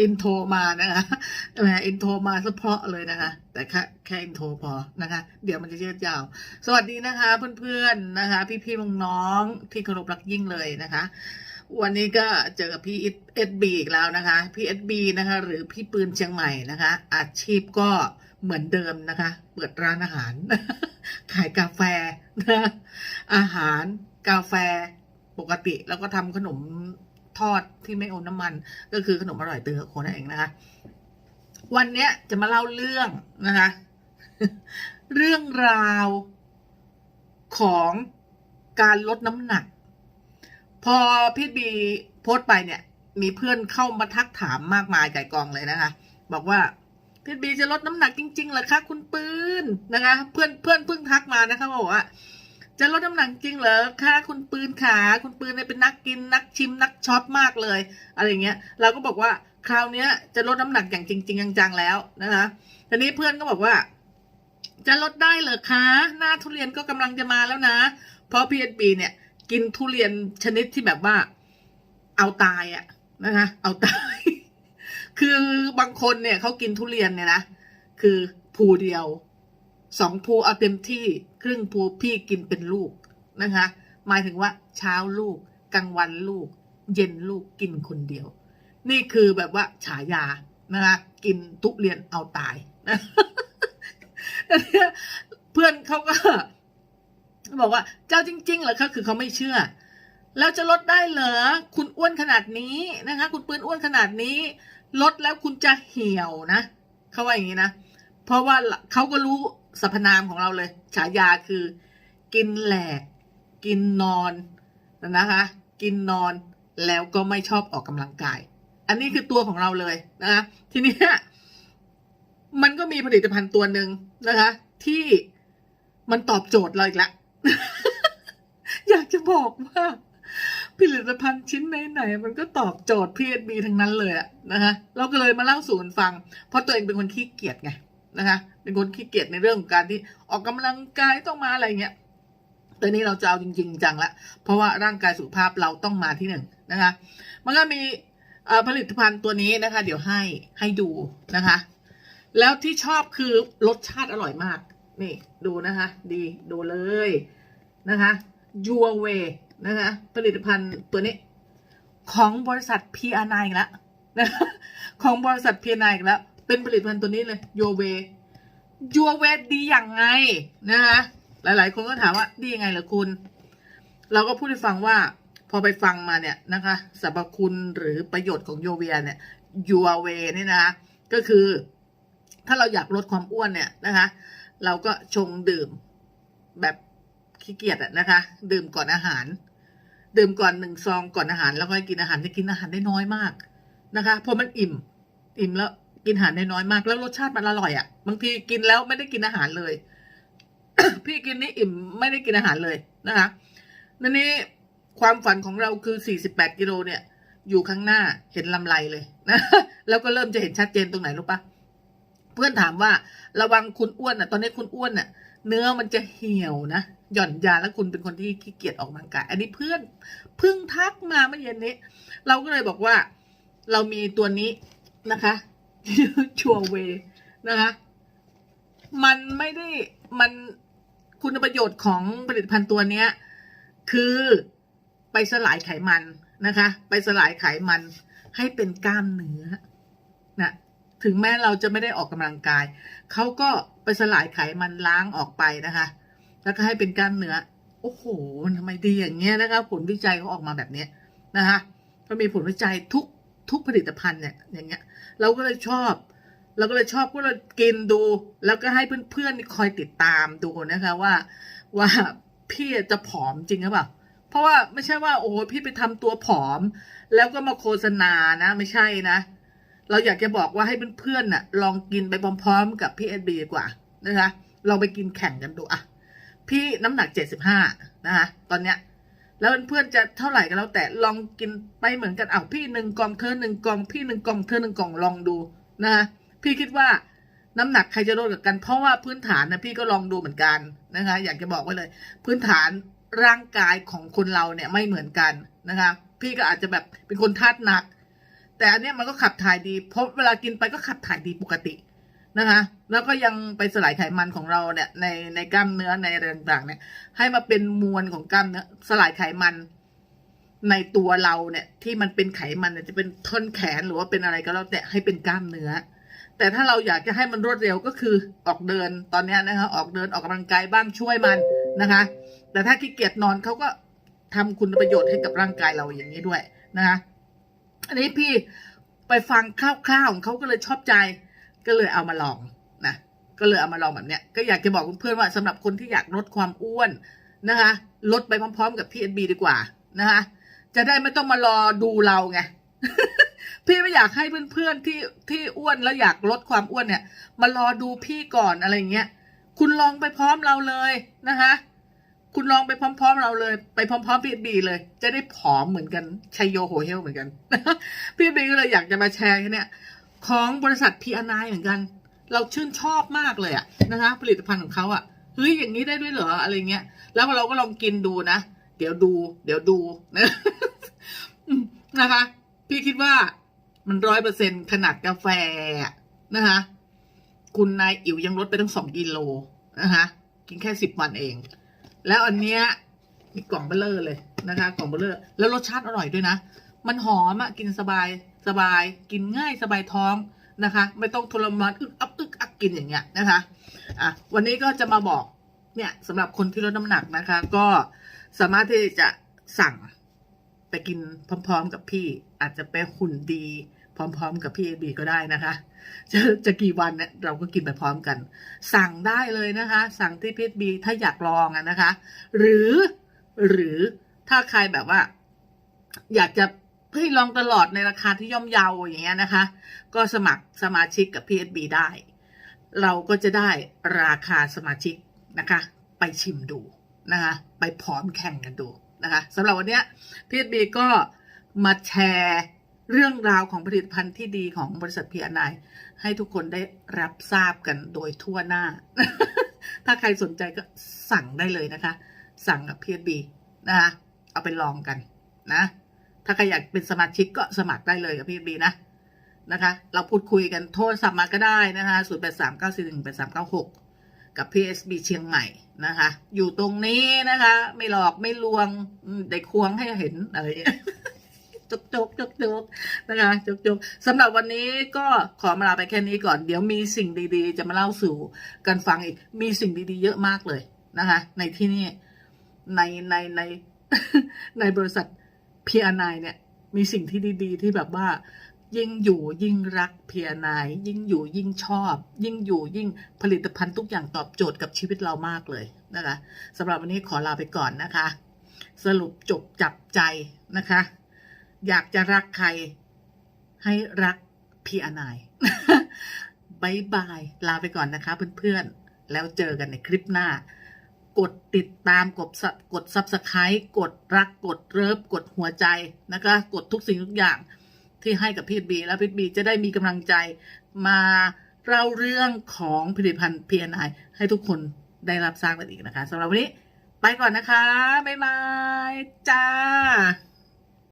อินโทรมานะคะแหมอินโทรมาซะเพาะเลยนะคะ แต่แค่แค่อินโทรพอนะคะ เดี๋ยวมันจะเยืดยาว สวัสดีนะคะ เพื่อนๆนะคะ พี่ๆน้องๆที่เคารพรักยิ่งเลยนะคะ วันนี้ก็เจอกับพี่เอสบีอีกแล้วนะคะ พี่เอสบีนะคะ หรือพี่ปืนเชียงใหม่นะคะ อาชีพก็เหมือนเดิมนะคะ เปิดร้านอาหาร ขายกาแฟนะอาหารกาแฟปกติแล้วก็ทำขนม ทอดที่ไม่โอนน้ำมัน ก็คือขนมอร่อยตือคนนั่นเองนะคะ วันเนี้ยจะมาเล่าเรื่องนะคะ เรื่องราวของการลดน้ำหนัก พอพี่บีโพสต์ไปเนี่ย มีเพื่อนเข้ามาทักถามมากมายไก่กองเลยนะคะ บอกว่าพี่บีจะลดน้ำหนักจริงๆเหรอคะคุณปืนนะคะ เพื่อนเพื่อนเพิ่งทักมานะคะบอกว่า จะลดน้ำหนักจริงเหรอคะคุณปืนขาคุณปืนเนี่ยเป็นนักกินนักชิมนักช็อปมากเลย อะไรเงี้ยเราก็บอกว่าคราวเนี้ยจะลดน้ำหนักอย่างจริงๆจังๆแล้วนะคะทีนี้เพื่อนก็บอกว่า จะลดได้เหรอคะ หน้าทุเรียนก็กำลังจะมาแล้วนะ เพราะพีเอบีเนี่ย กินทุเรียนชนิดที่แบบว่า เอาตายอะนะคะเอาตาย คือบางคนเนี่ยเขากินทุเรียนเนี่ยนะคือภูเดียว สองภูเอาเต็มที่ครึ่งภูพี่กินเป็นลูกนะคะหมายถึงว่าเช้าลูกกลางวันลูก เย็นลูกกินคนเดียว นี่คือแบบว่าฉายานะคะกินทุเรียนเอาตายนะเพื่อนเขาก็บอกว่าเจ้าจริงๆเหรอคะคือเขาไม่เชื่อ แล้วจะลดได้เหรอคุณอ้วนขนาดนี้นะคะ คุณปืนอ้วนขนาดนี้ ลดแล้วคุณจะเหี่ยวนะเขาว่าอย่างนี้นะเพราะว่าเขาก็รู้ สรรพนามของเราเลย ฉายาคือ กินแหลก กินนอนนะคะ กินนอนแล้วก็ไม่ชอบออกกำลังกาย อันนี้คือตัวของเราเลยนะคะทีนี้มันก็มีผลิตภัณฑ์ตัวหนึ่งนะคะ ที่มันตอบโจทย์เราอีกแล้วอยากจะบอกว่าผลิตภัณฑ์ชิ้นไหนๆมันก็ตอบโจทย์พีเอบีทั้งนั้นเลยอะนะคะเราก็เลยมาเล่าสู่กันฟัง เพราะตัวเองเป็นคนขี้เกียจไง นะคะเป็นคนขี้เกียจในเรื่องของการที่ออกกำลังกายต้องมาอะไรเงี้ยแต่นี้เราจะเอาจริง ๆ จังละเพราะว่าร่างกายสุขภาพเราต้องมาที่หนึ่งนะคะมันก็มีผลิตภัณฑ์ตัวนี้นะคะ เดี๋ยวให้ให้ดูนะคะ แล้วที่ชอบคือรสชาติอร่อยมาก นี่ดูนะคะ ดีดูเลยนะคะ Your Way นะคะผลิตภัณฑ์ตัวนี้ ของบริษัท P&I อีกแล้วนะคะของบริษัท P&I อีกแล้ว เป็นผลิตภัณฑ์ตัวนี้เลย Your Way Your Way ดีอย่างไงนะคะหลาย ๆ คนก็ถามว่าดียังไงเหรอคุณ เราก็พูดให้ฟังว่า พอไปฟังมาเนี่ยนะคะสรรพคุณหรือประโยชน์ของโยเวียเนี่ย Your Way นี่ยนะคะก็คือถ้าเราอยากลดความอ้วนเนี่ยนะคะ เราก็ชงดื่มแบบขี้เกียจอะนะคะ ดื่มก่อนอาหาร ดื่มก่อนหนึ่งซองก่อนอาหาร แล้วก็กินอาหารจะกินอาหารได้น้อยมากนะคะเพราะมันอิ่ม อิ่มแล้ว กินอาหารน้อยมากแล้วรสชาติมันอร่อยอะ่ะ บางทีกินแล้วไม่ได้กินอาหารเลย พี่กินนี่อิ่มไม่ได้กินอาหารเลยนะคะนั่นนี่ความฝันของเราคือ 48 กิโลเนี่ย อยู่ข้างหน้าเห็นลำไรเลยนะแล้วก็เริ่มจะเห็นชัดเจนตรงไหนรู้ปะเพื่อนถามว่าระวังคุณอ้วนอะ ตอนนี้คุณอ้วนอะ เนื้อมันจะเหี่ยวนะหย่อนยาแล้วคุณเป็นคนที่ขี้เกียจออกกำลังกายอันนี้เพื่อนเพิ่งทักมาเมื่อเย็นนี้ เราก็เลยบอกว่า เรามีตัวนี้นะคะ ชัวเวนะคะ มันไม่ได้มันคุณประโยชน์ของผลิตภัณฑ์ตัวเนี้ย คือไปสลายไขมันนะคะ ไปสลายไขมันให้เป็นกล้ามเนื้อนะถึงแม้เราจะไม่ได้ออกกำลังกายเขาก็ไปสลายไขมันล้างออกไปนะคะ แล้วก็ให้เป็นกล้ามเนื้อ โอ้โหมันทำไมดีอย่างเงี้ยนะคะ ผลวิจัยเขาออกมาแบบเนี้ยนะคะก็มีผลวิจัยทุก ทุกผลิตภัณฑ์เนี่ยอย่างเงี้ย เราก็เลยชอบเราก็เลยชอบก็เลยกินดู แล้วก็ให้เพื่อนๆคอยติดตามดูนะคะว่าว่าพี่จะผอมจริงหรือเปล่าเพราะว่าไม่ใช่ว่า โอ้พี่ไปทำตัวผอม แล้วก็มาโฆษณานะไม่ใช่นะ เราอยากจะบอกว่าให้เพื่อนๆน่ะ ลองกินไปพร้อมๆ กับพี่เอ็ดบีดีกว่านะคะลองไปกินแข่งกันดูอะพี่น้ำหนักเจ็ดสิบห้านะคะตอนเนี้ย แล้วเพื่อนๆจะเท่าไหร่ก็แล้วแต่ลองกินไปเหมือนกันเอาพี่หนึ่งกล่องเธอหนึ่งกล่องพี่หนึ่งกล่องเธอหนึ่งกล่องลองดูนะคะพี่คิดว่าน้ำหนักใครจะลดกับกัน เพราะว่าพื้นฐานนะพี่ก็ลองดูเหมือนกันนะคะอยากจะบอกไว้เลย พื้นฐานร่างกายของคนเราเนี่ยไม่เหมือนกันนะคะ พี่ก็อาจจะแบบเป็นคนธาตุหนัก แต่อันเนี้ยมันก็ขับถ่ายดีเพราะเวลากินไปก็ขับถ่ายดีปกติ นะคะแล้วก็ยังไปสลายไขมันของเราเนี่ยในในกล้ามเนื้อในอะไรต่างๆ เนี่ย ให้มาเป็นมวลของกล้ามเนื้อสลายไขมันในตัวเราเนี่ย ที่มันเป็นไขมันเนี่ยจะเป็นท่อนแขนหรือว่าเป็นอะไรก็แล้วแต่ให้เป็นกล้ามเนื้อ แต่ถ้าเราอยากจะให้มันรวดเร็วก็คือออกเดินตอนนี้นะคะออกเดินออกกำลังกายบ้างช่วยมันนะคะ แต่ถ้าขี้เกียจนอนเขาก็ทำคุณประโยชน์ให้กับร่างกายเราอย่างนี้ด้วยนะคะอันนี้พี่ไปฟังคร่าวๆของเขาก็เลยชอบใจ ก็เลยเอามาลองนะก็เลยเอามาลองแบบเนี้ยก็อยากจะบอกเพื่อนๆว่าสำหรับคนที่อยากลดความอ้วนนะคะลดไปพร้อม ๆ กับพีเอ็นบีดีกว่านะคะจะได้ไม่ต้องมารอดูเราไงพี่ไม่อยากให้เพื่อนๆที่ที่อ้วนแล้วอยากลดความอ้วนเนี่ย มารอดูพี่ก่อนอะไรเงี้ยคุณลองไปพร้อมเราเลยนะคะคุณลองไปพร้อม ๆ เราเลย ไปพร้อมๆพี่บีเลย จะได้ผอมเหมือนกันชัยโยโหเฮลเหมือนกันพี่บีก็เลยอยากจะมาแชร์แค่เนี่ย ของบริษัทพีอนเหมือนกัน เราชื่นชอบมากเลยอะนะคะผลิตภัณฑ์ของเขาอะเฮ้ยอย่างนี้ได้ด้วยเหรออะไรเงี้ย แล้วเราก็ลองกินดูนะ เดี๋ยวดู เดี๋ยวดูนะนะคะ พี่คิดว่ามันร้อยเปอร์เซ็นขนาดกาแฟนะคะคุณนายอิ๋วยังลดไปตั้งสองกิโลนะคะกินแค่สิบวันเอง แล้วอันเนี้ยมีกล่องเบลเลอร์เลยนะคะ กล่องเบลเลอร์ แล้วรสชาติอร่อยด้วยนะ มันหอมอะกินสบายสบาย กินง่ายสบายท้องนะคะ ไม่ต้องทรมานอึกอักอึกอักกินอย่างเงี้ยนะคะอะวันนี้ก็จะมาบอกเนี่ยสำหรับคนที่ลดน้ำหนักนะคะ ก็สามารถที่จะสั่งไปกินพร้อม ๆ กับพี่ อาจจะไปหุ่นดี พร้อม ๆ กับพี่เอบีก็ได้นะคะ จะจะกี่วันเนี่ยเราก็กินไปพร้อมกัน สั่งได้เลยนะคะ สั่งที่พีบีถ้าอยากลองอะนะคะ หรือหรือถ้าใครแบบว่า อยากจะ เฮ้ยลองตลอดในราคาที่ย่อมเยาวอย่างเงี้ยนะคะ ก็สมัครสมาชิกกับ PSB ได้ เราก็จะได้ราคาสมาชิกนะคะ ไปชิมดูนะคะ ไปพร้อมแข่งกันดูนะคะสำหรับวันเนี้ย PSB ก็มาแชร์เรื่องราวของผลิตภัณฑ์ที่ดีของบริษัทพีอนายให้ทุกคนได้รับทราบกันโดยทั่วหน้า ถ้าใครสนใจก็สั่งได้เลยนะคะ สั่งกับ PSB นะคะ เอาไปลองกันนะ ถ้าใครอยากเป็นสมาชิกก็สมัครได้เลยกับ PSB นะนะคะ เราพูดคุยกันโทรศัพท์มาก็ได้นะคะ0 8 3 9 4 1 8 3 9 6กับ PSB เชียงใหม่นะคะ อยู่ตรงนี้นะคะ ไม่หลอกไม่ลวงได้ควงให้เห็นอะไรอย่างเงี้ยจกจกจกจกนะคะจกจกสำหรับวันนี้ก็ขอมาลาไปแค่นี้ก่อน เดี๋ยวมีสิ่งดีๆ จะมาเล่าสู่กันฟังอีก มีสิ่งดีๆ เยอะมากเลยนะคะ ในที่นี่ในในในในบริษัท พีอานเนี่ยมีสิ่งที่ดีๆ ที่แบบว่า ยิ่งอยู่ยิ่งรักพีอานยิ่งอยู่ยิ่งชอบ ยิ่งอยู่ยิ่งผลิตภัณฑ์ทุกอย่างตอบโจทย์กับชีวิตเรามากเลยนะคะสำหรับวันนี้ขอลาไปก่อนนะคะ สรุปจบจับใจนะคะ อยากจะรักใครให้รักพี่อนายบายบาย ลาไปก่อนนะคะเพื่อนๆ แล้วเจอกันในคลิปหน้า กดติดตามกดกด subscribe กดรักกดเลิฟกดหัวใจนะคะ กดทุกสิ่งทุกอย่างที่ให้กับพี่บีแล้วพี่บีจะได้มีกำลังใจมาเล่าเรื่องของผลิตภัณฑ์ PNI ให้ทุกคนได้รับทราบกันอีกนะคะสำหรับวันนี้ ไปก่อนนะคะ บ๊ายบาย จ้า